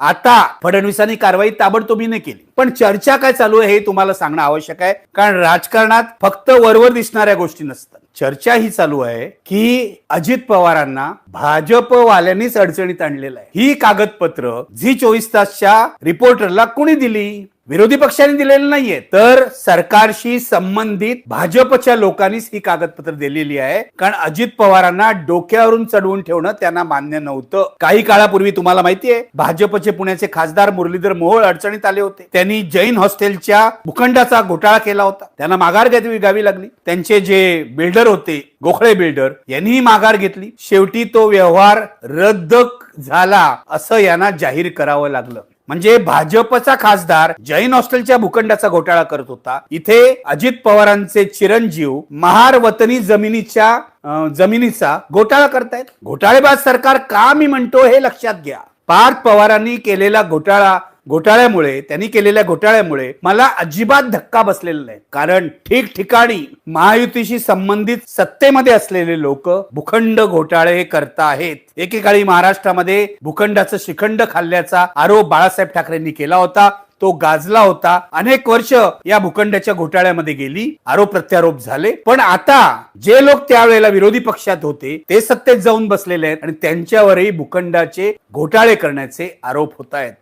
आता फडणवीसांनी कारवाई ताबडतोबीने केली. पण चर्चा काय चालू आहे हे तुम्हाला सांगणं आवश्यक आहे. कारण राजकारणात फक्त वरवर दिसणाऱ्या गोष्टी नसतात. चर्चा ही चालू आहे की अजित पवारांना भाजपवाल्यांनीच अडचणीत आणलेलं आहे. ही कागदपत्र झी चोवीस तासच्या रिपोर्टरला कुणी दिली? विरोधी पक्षांनी दिलेलं नाहीये. तर सरकारशी संबंधित भाजपच्या लोकांनीच ही कागदपत्र दिलेली आहे. कारण अजित पवारांना डोक्यावरून चढवून ठेवणं त्यांना मान्य नव्हतं. काही काळापूर्वी तुम्हाला माहितीये भाजपचे पुण्याचे खासदार मुरलीधर मोहोळ अडचणीत आले होते. त्यांनी जैन हॉस्टेलच्या भूखंडाचा घोटाळा केला होता. त्यांना माघार घ्यावी घ्यावी लागली. त्यांचे जे बिल्डर होते गोखळे बिल्डर यांनीही माघार घेतली. शेवटी तो व्यवहार रद्द झाला असं यांना जाहीर करावं लागलं. म्हणजे भाजपचा खासदार जैन हॉस्टेलच्या भूखंडाचा घोटाळा करत होता. इथे अजित पवारांचे चिरंजीव महार वतनी जमिनीच्या जमिनीचा घोटाळा करतायत. घोटाळेबाज सरकार का मी म्हणतो हे लक्षात घ्या. पार्थ पवारांनी केलेला घोटाळा घोटाळ्यामुळे त्यांनी केलेल्या घोटाळ्यामुळे मला अजिबात धक्का बसलेला नाही. कारण ठिकठिकाणी महायुतीशी संबंधित सत्तेमध्ये असलेले लोक भूखंड घोटाळे करताहेत एकेकाळी महाराष्ट्रामध्ये भूखंडाचं शिखंड खाल्ल्याचा आरोप बाळासाहेब ठाकरेंनी केला होता तो गाजला होता. अनेक वर्ष या भूखंडाच्या घोटाळ्यामध्ये गेली आरोप प्रत्यारोप झाले. पण आता जे लोक त्यावेळेला विरोधी पक्षात होते ते सत्तेत जाऊन बसलेले आहेत आणि त्यांच्यावरही भूखंडाचे घोटाळे करण्याचे आरोप होत आहेत.